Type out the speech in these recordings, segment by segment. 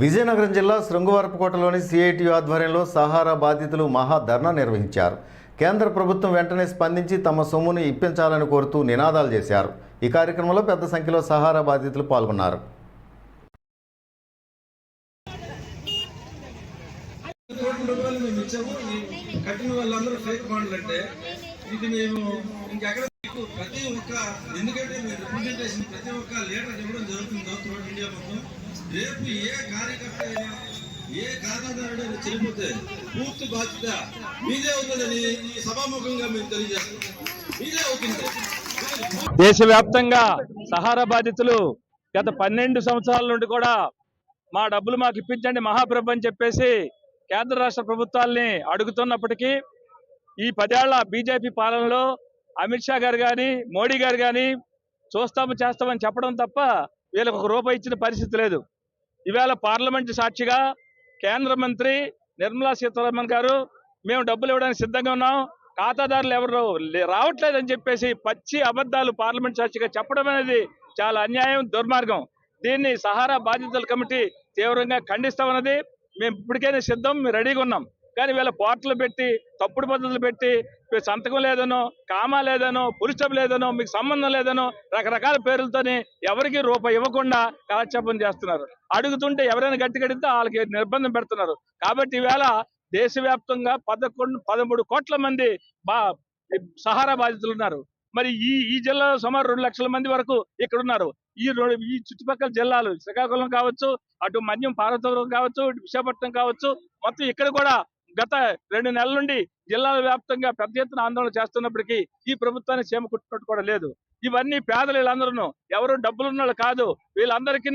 విజయనగరం జిల్లా శృంగవరపుకోటలోని సిఐటి ఆధ్వర్యంలో సహారా బాధితులు మహా ధర్నా నిర్వహించారు. కేంద్ర ప్రభుత్వం వెంటనే స్పందించి తమ సొమ్మును ఇప్పించాలని కోరుతూ నినాదాలు చేశారు. ఈ కార్యక్రమంలో పెద్ద సంఖ్యలో సహారా బాధితులు పాల్గొన్నారు. ఇది మేము ఇంకెక్కడ ప్రతి ఒక్క ఎందుకంటే మీరు రిప్రజెంటేషన్ ప్రతి ఒక్క లీడర్ ఇవ్వడం జరుగుతుందో. త్రూఅవుట్ ఇండియా మొత్తం. రేపు ఏ కార్యకర్త అయినా ఏ ఖాతాదారుడైనా చనిపోతే పూర్తి బాధ్యత మీదే ఉందని సభాముఖంగా మేము తెలియజేస్తున్నాం. మీదే అవుతుంది. దేశవ్యాప్తంగా సహారా బాధితులు గత పన్నెండు సంవత్సరాల నుండి కూడా మా డబ్బులు మాకు ఇప్పించండి మహాప్రభు అని చెప్పేసి కేంద్ర రాష్ట్ర ప్రభుత్వాల్ని అడుగుతున్నప్పటికీ ఈ పదేళ్ళ బీజేపీ పాలనలో అమిత్ షా గారు కానీ మోడీ గారు కానీ చూస్తాము చేస్తామని చెప్పడం తప్ప వీళ్ళకి ఒక రూపాయి ఇచ్చిన పరిస్థితి లేదు. ఇవాళ పార్లమెంట్ సాక్షిగా కేంద్ర మంత్రి నిర్మలా సీతారామన్ గారు మేము డబ్బులు ఇవ్వడానికి సిద్ధంగా ఉన్నాం ఖాతాదారులు ఎవరు లే- రావట్లేదని చెప్పేసి పచ్చి అబద్ధాలు పార్లమెంట్ సాక్షిగా చెప్పడం అనేది చాలా అన్యాయం దుర్మార్గం. దీన్ని సహారా బాధితుల కమిటీ తీవ్రంగా ఖండిస్తామన్నది మేము ఇప్పటికైనా సిద్ధం మేము రెడీగా ఉన్నాం. కానీ వీళ్ళ పోర్టలు పెట్టి తప్పుడు పద్ధతులు పెట్టి మీ సంతకం లేదనో కామా లేదనో పురుషం లేదనో మీకు సంబంధం లేదనో రకరకాల పేర్లతోని ఎవరికి రూపాయి ఇవ్వకుండా కాలక్షేపం చేస్తున్నారు. అడుగుతుంటే ఎవరైనా గట్టి కడితే వాళ్ళకి నిర్బంధం పెడుతున్నారు. కాబట్టి ఈవేళ దేశవ్యాప్తంగా పదకొండు పదమూడు కోట్ల మంది బా సహారా బాధితులు ఉన్నారు. మరి ఈ ఈ జిల్లాలో సుమారు రెండు లక్షల మంది వరకు ఇక్కడ ఉన్నారు. ఈ ఈ చుట్టుపక్కల జిల్లాలు శ్రీకాకుళం కావచ్చు అటు మన్యం పార్వతీపురం కావచ్చు ఇటు విశాఖపట్నం కావచ్చు మొత్తం ఇక్కడ కూడా గత రెండు నెలల నుండి జిల్లాల వ్యాప్తంగా పెద్ద ఎత్తున ఆందోళన చేస్తున్నప్పటికీ ఈ ప్రభుత్వాన్ని సీమ కుట్టున్నట్టు కూడా లేదు. ఇవన్నీ పేదలు వీళ్ళందరూ ఎవరు డబ్బులు ఉన్న వాళ్ళు కాదు. వీళ్ళందరికీ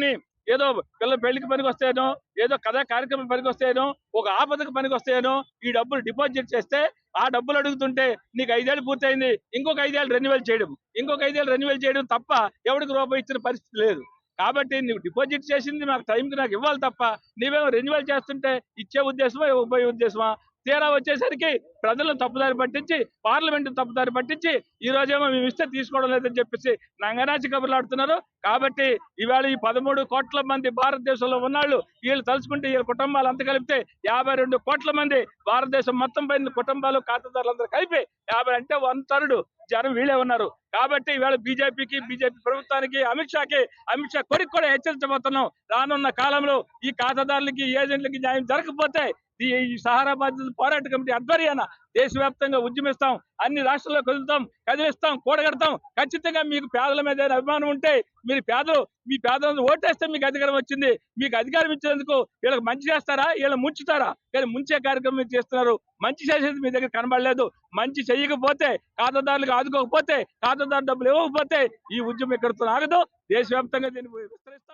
ఏదో పిల్లల పెళ్ళికి పనికి వస్తేనో ఏదో కథా కార్యక్రమం పనికి వస్తేనో ఒక ఆపదకు పనికి వస్తేనో ఈ డబ్బులు డిపాజిట్ చేస్తే ఆ డబ్బులు అడుగుతుంటే నీకు ఐదేళ్ళు పూర్తయింది ఇంకొక ఐదేళ్ళు రెన్యువల్ చేయడం. ఇంకొక ఐదేళ్ళు రెన్యువల్ చేయడం తప్ప ఎవరికి రూపాయి ఇచ్చిన పరిస్థితి లేదు. కాబట్టి నువ్వు డిపాజిట్ చేసింది నాకు టైంకి నాకు ఇవ్వాలి తప్ప నీవేమో రెన్యువల్ చేస్తుంటే ఇచ్చే ఉద్దేశమా ఇవ్వబోయే ఉద్దేశమా? తీరా వచ్చేసరికి ప్రజలను తప్పుదారి పట్టించి పార్లమెంట్ తప్పుదారి పట్టించి ఈ రోజేమో మేము ఇస్తే తీసుకోవడం లేదని చెప్పేసి నంగనాచి కబుర్లు ఆడుతున్నారు కాబట్టి ఇవాళ ఈ పదమూడు కోట్ల మంది భారతదేశంలో ఉన్నాళ్ళు వీళ్ళు తలుచుకుంటే వీళ్ళ కుటుంబాలు అంత కలిపితే యాభై రెండు కోట్ల మంది భారతదేశం మొత్తం పైన కుటుంబాలు ఖాతాదారులందరూ కలిపి యాభై అంటే వన్ థర్డ్ జనం వీళ్ళే ఉన్నారు. కాబట్టి ఇవాళ బీజేపీకి బీజేపీ ప్రభుత్వానికి అమిత్ షాకి అమిత్ షా కొరికి కూడా హెచ్చరించబోతున్నాం. రానున్న కాలంలో ఈ ఖాతాదారులకి ఏజెంట్లకి న్యాయం జరగకపోతే ఈ సహారా బాధ్యత పోరాట కమిటీ ఆధ్వర్యాన దేశవ్యాప్తంగా ఉద్యమిస్తాం అన్ని రాష్ట్రాల్లో కదులుతాం కదిలిస్తాం కూడగడతాం. ఖచ్చితంగా మీకు పేదల మీద అభిమానం ఉంటే మీరు పేదలు మీ పేదలను ఓటేస్తే మీకు అధికారం వచ్చింది. మీకు అధికారం ఇచ్చినందుకు వీళ్ళకి మంచి చేస్తారా? వీళ్ళు ముంచుతారా? కానీ ముంచే కార్యక్రమం మీరు చేస్తున్నారు. మంచి చేసేది మీ దగ్గర కనబడలేదు. మంచి చేయకపోతే ఖాతాదారులకు ఆదుకోకపోతే ఖాతాదారు డబ్బులు ఇవ్వకపోతే ఈ ఉద్యమం ఎక్కడితో ఆగదు. దేశవ్యాప్తంగా దీన్ని విస్తరిస్తాం.